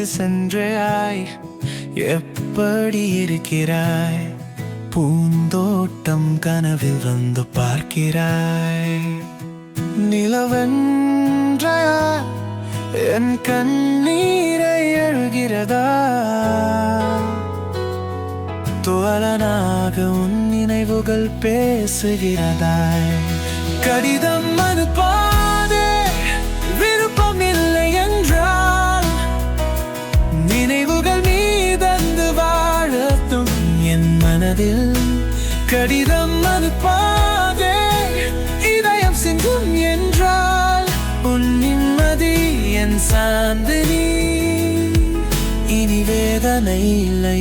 நிலவென்றாய் எப்படி இருக்கிறாய்? பூந்தோட்டம் கனவில் வந்து பார்க்கிறாய். நிலவென்றாய்? என் கண்ணீரை எழுகிறதா? தோழனாக உன் நினைவுகள் பேசுகிறதாய். கடிதம் மனதில் கடிதம் அனுப்பாதே இதயம் சிந்தும் என்றால் உன் நிம்மதி என் சாந்தினி இனி வேதனை இல்லை.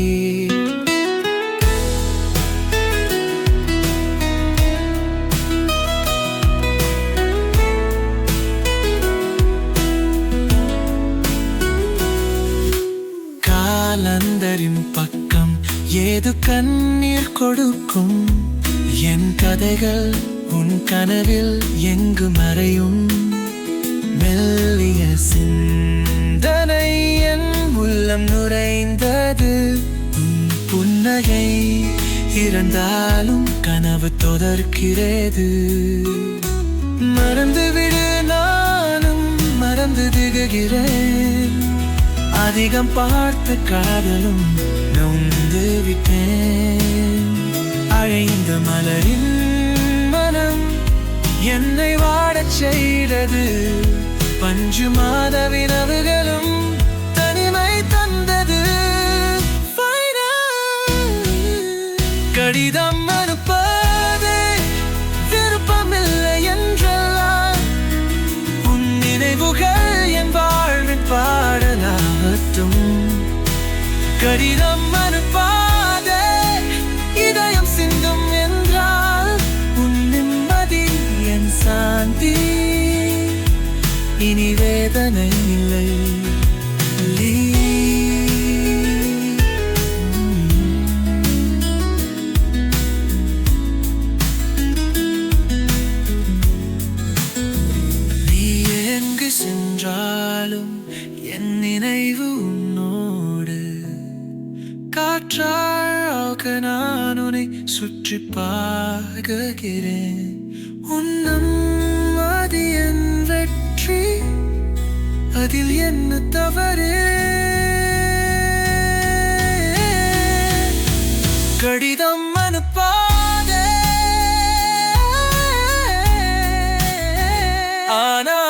காலந்தரின் பக்கம் ஏது கண்ணீர் கொடுக்கும்? என் கதைகள் உன் கனவில் எங்கு மறையும்? மெல்லிய சிந்தனை என் உள்ளம் நுரைந்தது. புன்னகை இருந்தாலும் கனவு தொடர்கிறது. மறந்துவிடு நானும் மறந்து திகுகிறேன் அதிகம் பார்த்த காதலும் விட்டேன் அழைந்த மலரின் மனம் என்னை வாடச் செய்தது. பஞ்சு மாத வினவுகளும் தனிமை தந்தது. கடிதம் அனுப்பாதே விருப்பமில்லை என்றெல்லாம். உன் நினைவுகள் என் வாழ்வின் பாடலாகட்டும். கடிதம் அனுப்பாதே இனி வேதனை இல்லை. சென்றாலும் என் நினைவு உன்னோடு. காற்றாக நான் உன்னை சுற்றி பார்க்கிறேன் உன்னம் அதில் என்ன தவறு? கடிதம் அனுப்பாத. ஆனா